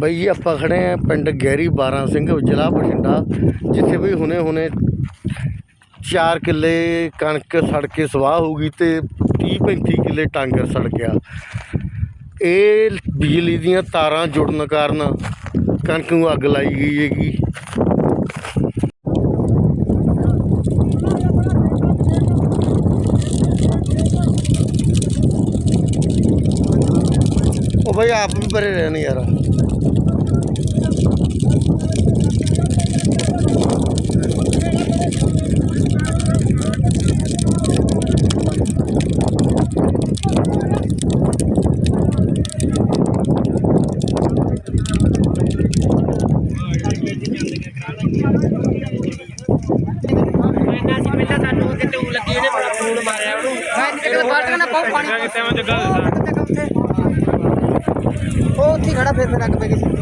ਬਈ ਜੀ ਆਪਾਂ ਖੜੇ ਆ ਪਿੰਡ ਗਹਿਰੀ 12 ਸਿੰਘ ਜ਼ਿਲ੍ਹਾ ਬਠਿੰਡਾ, ਜਿੱਥੇ ਵੀ ਹੁਣੇ ਹੁਣੇ 4 ਕਿੱਲੇ ਕਣਕ ਸੜ ਕੇ ਸਵਾਹ ਹੋ ਗਈ ਤੇ 30 35 ਕਿੱਲੇ ਟਾਂਗਰ ਸੜ ਗਿਆ। ਇਹ ਬਿਜਲੀ ਦੀਆਂ ਤਾਰਾਂ ਜੁੜਨ ਕਾਰਨ ਕਣਕ ਨੂੰ ਅੱਗ ਲਾਈ ਗਈ ਹੈਗੀ। ਉਹ ਬਈ ਆਪ ਵੀ ਭਰੇ ਰਹੇ ਨੇ ਯਾਰ। ਕਿਤੇ ਉਹ ਲੱਗੀ ਇਹਨੇ ਬੜਾ ਫੋਨ ਮਾਰਿਆ ਉਹਨੂੰ ਮੈਂ ਕਿਤੇ ਬਾਲਟੀਆਂ ਨਾਲ ਬਹੁਤ ਪਾਣੀ ਕਿਤੇ ਮੈਂ ਜੱਗਾ ਦੱਸਾਂ ਹੀ ਖੜਾ ਫਿਰ ਫਿਰ ਅੱਗ ਪੈ ਗਈ ਸੀ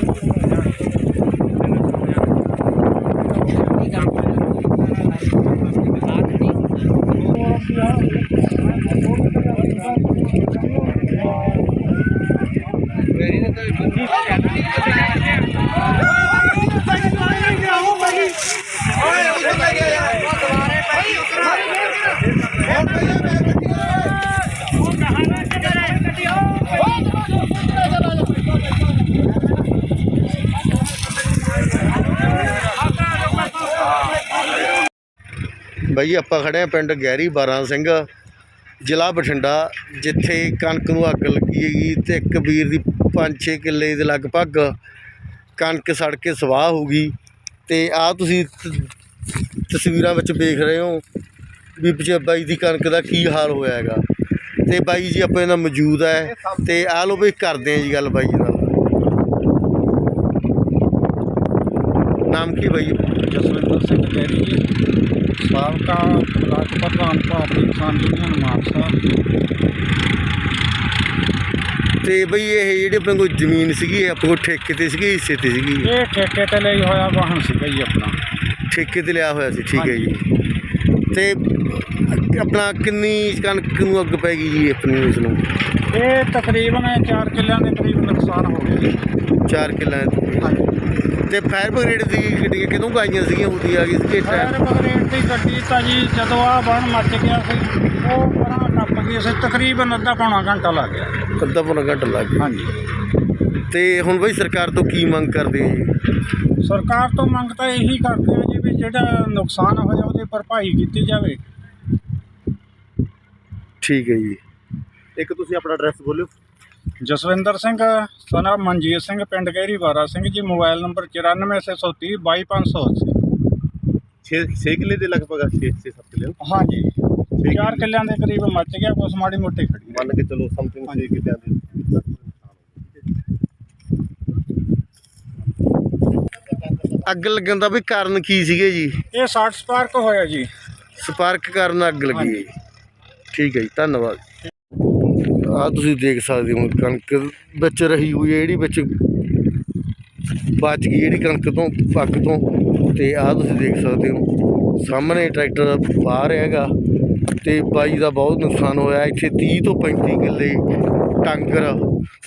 ਬਾਈ ਜੀ, ਆਪਾਂ ਖੜੇ ਆ ਪਿੰਡ ਗਹਿਰੀ 12 ਸਿੰਘ, ਜ਼ਿਲ੍ਹਾ ਬਠਿੰਡਾ, ਜਿੱਥੇ ਕਣਕ ਨੂੰ ਅੱਗ ਲੱਗੀ ਹੈਗੀ ਤੇ ਇੱਕ ਵੀਰ ਦੀ 5-6 ਕਿੱਲੇ ਦੇ ਲਗਭਗ ਕਣਕ ਸੜ ਕੇ ਸਵਾਹ ਹੋ ਗਈ ਤੇ ਆ ਤੁਸੀਂ ਤਸਵੀਰਾਂ ਵਿੱਚ ਵੇਖ ਰਹੇ ਹੋ ਵੀ ਪਿਛੇ ਬਾਈ ਦੀ ਕਣਕ ਦਾ ਕੀ ਹਾਲ ਹੋਇਆ ਹੈਗਾ। ਤੇ ਬਾਈ ਜੀ, ਆਪਣੇ ਨਾਲ ਮੌਜੂਦ ਹੈ ਤੇ ਆ ਲੋ ਬਈ ਕਰਦੇ ਆ ਜੀ ਗੱਲ ਬਾਈ ਨਾਲ। ਨਾਮ ਕੀ ਬਾਈ ਜਸਵਿੰਦਰ ਸਿੰਘ ਕੈਰੀ ਜੀ। ਸਾਬਕਾ ਬਲਾਕ ਪ੍ਰਧਾਨ ਭਾਰਤੀ ਕਿਸਾਨ ਯੂਨੀਅਨ ਮਾਨਸਾ ਤੇ ਬਈ ਇਹ ਜਿਹੜੀ ਆਪਣੇ ਕੋਲ ਜ਼ਮੀਨ ਸੀਗੀ ਇਹ ਆਪਣੇ ਕੋਲ ਠੇਕੇ ਤੇ ਸੀਗੀ ਹਿੱਸੇ ਤੇ ਸੀਗੀ? ਇਹ ਠੇਕੇ ਤੇ ਲਈ ਹੋਇਆ ਵਾਹਨ ਸੀਗਾ ਜੀ ਆਪਣਾ। ਠੇਕੇ ਤੇ ਲਿਆ ਹੋਇਆ ਸੀ ਠੀਕ ਹੈ ਜੀ। ਤੇ ਆਪਣਾ ਕਿੰਨੀ ਕਣਕ ਨੂੰ ਅੱਗ ਪੈ ਗਈ ਜੀ ਆਪਣੀ ਇਸ ਨੂੰ? ਇਹ ਤਕਰੀਬਨ 4 ਕਿੱਲਿਆਂ ਦੇ ਕਰੀਬ ਨੁਕਸਾਨ ਹੋ ਗਿਆ ਜੀ। 4 ਕਿੱਲਿਆਂ। ਹਾਂਜੀ। ਤੇ ਫਾਇਰ ਬ੍ਰਿਗੇਡ ਦੀ ਗੱਡੀਆਂ ਕਿਦੋਂ ਕੁ ਆਈਆਂ ਸੀਗੀਆਂ ਉਹਦੀ ਆ ਗਈ ਸੀ ਫਾਇਰ ਬ੍ਰਿਗੇਡ ਦੀ ਗੱਡੀ ਤਾਂ ਜੀ ਜਦੋਂ ਆ ਬਣ ਮੱਚ ਗਿਆ ਸੀ ਉਹ ਪਰਾਂ ਟੱਪ ਗਈ ਸੀ ਤਕਰੀਬਨ ਅੱਧਾ ਪੌਣਾ ਘੰਟਾ ਲੱਗ ਗਿਆ। ਅੱਧਾ ਪੌਣਾ ਘੰਟਾ ਲੱਗ ਗਿਆ। ਹਾਂਜੀ। ਤੇ ਹੁਣ ਬਈ ਸਰਕਾਰ ਤੋਂ ਕੀ ਮੰਗ ਕਰਦੇ ਆ ਜੀ? ਸਰਕਾਰ ਤੋਂ ਮੰਗ ਤਾਂ ਇਹੀ ਕਰਦੇ ਆ ਵੀ ਜਿਹੜਾ ਨੁਕਸਾਨ ਹੋਇਆ ਉਹਦੀ ਭਰਪਾਈ ਕੀਤੀ ਜਾਵੇ। ਠੀਕ ਹੈ ਜੀ। ਇੱਕ ਤੁਸੀਂ ਆਪਣਾ ਐਡਰੈਸ ਬੋਲਿਓ। ਜਸਵਿੰਦਰ ਸਿੰਘ ਸਨਾ ਮਨਜੀਤ ਸਿੰਘ ਪਿੰਡ ਗਹਿਰੀ ਵਾਰਾ ਸਿੰਘ ਜੀ ਮੋਬਾਈਲ ਨੰਬਰ 94630 22580 6 6 ਕਿੱਲੇ ਦੇ ਲਗਭਗ 6 6 7 ਕਿੱਲੇ। ਹਾਂਜੀ। 4 ਕਿੱਲਿਆਂ ਦੇ ਕਰੀਬ ਮੱਚ ਗਿਆ ਕੁਛ ਮਾੜੀ ਮੋਟੀ ਖੜੀ। ਮੰਨ ਕੇ ਚਲੋ ਸਮਥਿੰਗ 6 ਕਿੱਲਿਆਂ ਦੇ। ਅੱਗ ਲੱਗਣ ਦਾ ਵੀ ਕਾਰਨ ਕੀ ਸੀਗੇ ਜੀ? ਇਹ 60 ਸਪਾਰਕ ਹੋਇਆ ਜੀ। ਸਪਾਰਕ ਕਾਰਨ ਅੱਗ ਲੱਗੀ ਹੈ ਜੀ। ਠੀਕ ਹੈ ਜੀ ਧੰਨਵਾਦ। ਆ ਤੁਸੀਂ ਦੇਖ ਸਕਦੇ ਹੋ ਕਣਕ ਵਿੱਚ ਰਹੀ ਹੋਈ ਹੈ ਜਿਹੜੀ ਵਿੱਚ ਬਚ ਗਈ ਜਿਹੜੀ ਕਣਕ ਤੋਂ ਪੱਕ ਤੋਂ। ਤੇ ਆ ਤੁਸੀਂ ਦੇਖ ਸਕਦੇ ਹੋ ਸਾਹਮਣੇ ਟਰੈਕਟਰ ਬਾਹਰ ਹੈਗਾ। ਤੇ ਬਾਈ ਦਾ ਬਹੁਤ ਨੁਕਸਾਨ ਹੋਇਆ ਇੱਥੇ 30 ਤੋਂ 35 ਕਿੱਲੇ ਟਾਂਗਰ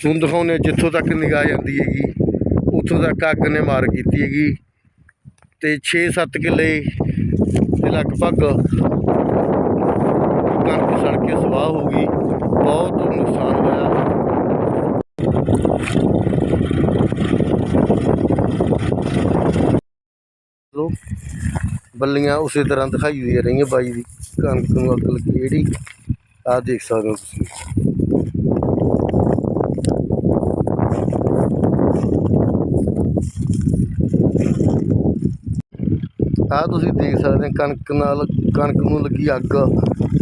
ਤੁਹਾਨੂੰ ਦਿਖਾਉਂਦੇ ਜਿੱਥੋਂ ਤੱਕ ਨਿਗਾਹ ਜਾਂਦੀ ਹੈਗੀ। ਉੱਥੋਂ ਤੱਕ ਅੱਗ ਨੇ ਮਾਰ ਕੀਤੀ ਹੈਗੀ। ਤੇ 6-7 ਕਿੱਲੇ ਦੇ ਲਗਭਗ ਕਣਕ ਸੜ ਕੇ ਸਵਾਹ ਹੋ ਗਈ। ਬਹੁਤ ਨੁਕਸਾਨ ਹੋਇਆ। ਲੋ, ਬੱਲੀਆਂ ਉਸੇ ਤਰ੍ਹਾਂ ਦਿਖਾਈ ਦੇ ਰਹੀਆਂ ਬਾਈ ਦੀ। ਕਣਕ ਨੂੰ ਅੱਗ ਲੱਗੀ, ਜਿਹੜੀ ਆਹ ਦੇਖ ਸਕਦੇ ਹੋ ਤੁਸੀਂ। ਆਹ ਤੁਸੀਂ ਦੇਖ ਸਕਦੇ ਕਣਕ ਨਾਲ, ਕਣਕ ਨੂੰ ਲੱਗੀ ਅੱਗ।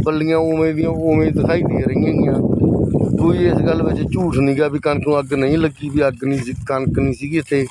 ਬੱਲੀਆਂ ਉਵੇਂ ਦੀਆਂ ਉਵੇਂ ਦਿਖਾਈ ਦੇ ਰਹੀਆਂ ਹੈਗੀਆਂ। ਕੋਈ ਇਸ ਗੱਲ ਵਿੱਚ ਝੂਠ ਨਹੀਂ ਗਾ ਵੀ ਕਣਕ ਨੂੰ ਅੱਗ ਨਹੀਂ ਲੱਗੀ, ਵੀ ਅੱਗ ਨਹੀਂ ਸੀ, ਕਣਕ ਨਹੀਂ ਸੀਗੀ ਇੱਥੇ।